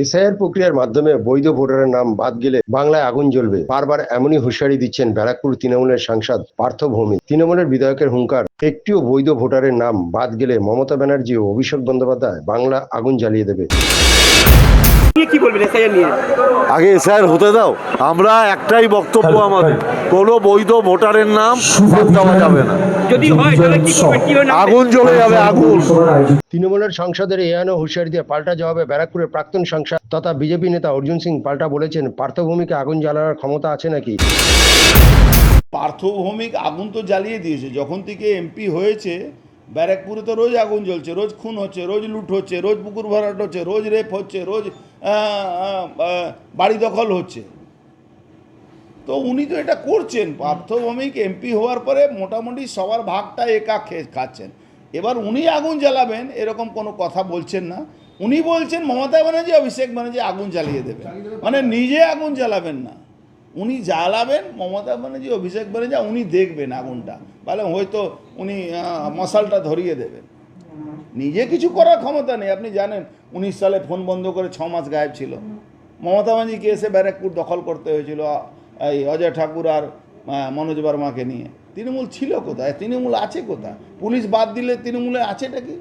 SIR প্রক্রিয়ার মাধ্যমে বৈধ ভোটারের নাম বাদ গেলে বাংলায় আগুন জ্বলবে। বারবার এমনই হুঁশিয়ারি দিচ্ছেন ব্যারাকপুর তৃণমূলের সাংসদ পার্থ ভৌমিক। তৃণমূলের বিধায়কের হুঙ্কার, একটিও বৈধ ভোটারের নাম বাদ গেলে মমতা ব্যানার্জি ও অভিষেক বন্দ্যোপাধ্যায় বাংলা আগুন জ্বালিয়ে দেবে। নিয়ে কি বলবেন এসআইআর নিয়ে? আগে এসআইআর হতে দাও। আমরা একটাই বক্তব্য আমাদের। কোনো বৈধ ভোটারের নাম দেওয়া যাবে না। যদি হয় তাহলে কি করবেন? কীভাবে আগুন জ্বলে যাবে আগুন। তৃণমূলের সাংসদের এয়ানো হুঁশিয়ারি দিয়ে পাল্টা জবাবে ব্যারাকপুরের প্রাক্তন সাংসদ তথা বিজেপি নেতা অর্জুন সিং পাল্টা বলেছেন পার্থভূমিকে আগুন জ্বালানোর ক্ষমতা আছে নাকি? পার্থভৌমিক আগুন তো জ্বালিয়ে দিয়েছে। যখন থেকে এমপি হয়েছে ব্যারাকপুরে তো রোজ আগুন জ্বলছে। রোজ খুন হচ্ছে রোজ লুট হচ্ছে রোজ পুকুর ভরাট হচ্ছে রোজ রেপ হচ্ছে রোজ বাড়ি দখল হচ্ছে। তো উনি তো এটা করছেন পার্থভৌমিক এমপি হওয়ার পরে মোটামুটি সবার ভাগটা একা খাচ্ছেন। এবার উনি আগুন জ্বালাবেন, এরকম কোনো কথা বলছেন না। উনি বলছেন, মমতা ব্যানার্জি, অভিষেক ব্যানার্জি আগুন জ্বালিয়ে দেবেন। মানে নিজে আগুন জ্বালাবেন না। উনি জ্বালাবেন, মমতা ব্যানার্জি, অভিষেক ব্যানার্জি, উনি দেখবেন আগুনটা। তাহলে হয়তো উনি মশালটা ধরিয়ে দেবেন। নিজে কিছু করার ক্ষমতা নেই, আপনি জানেন, উনিশ সালে ফোন বন্ধ করে ছ মাস গায়েব ছিল। মমতা ব্যানার্জিকে এসে ব্যারাকপুর দখল করতে হয়েছিল, এই অজয় ঠাকুর আর মনোজ বর্মাকে নিয়ে। তৃণমূল ছিল কোথায়? তৃণমূল আছে কোথায়? পুলিশ বাদ দিলে তৃণমূলে আছেটা কি?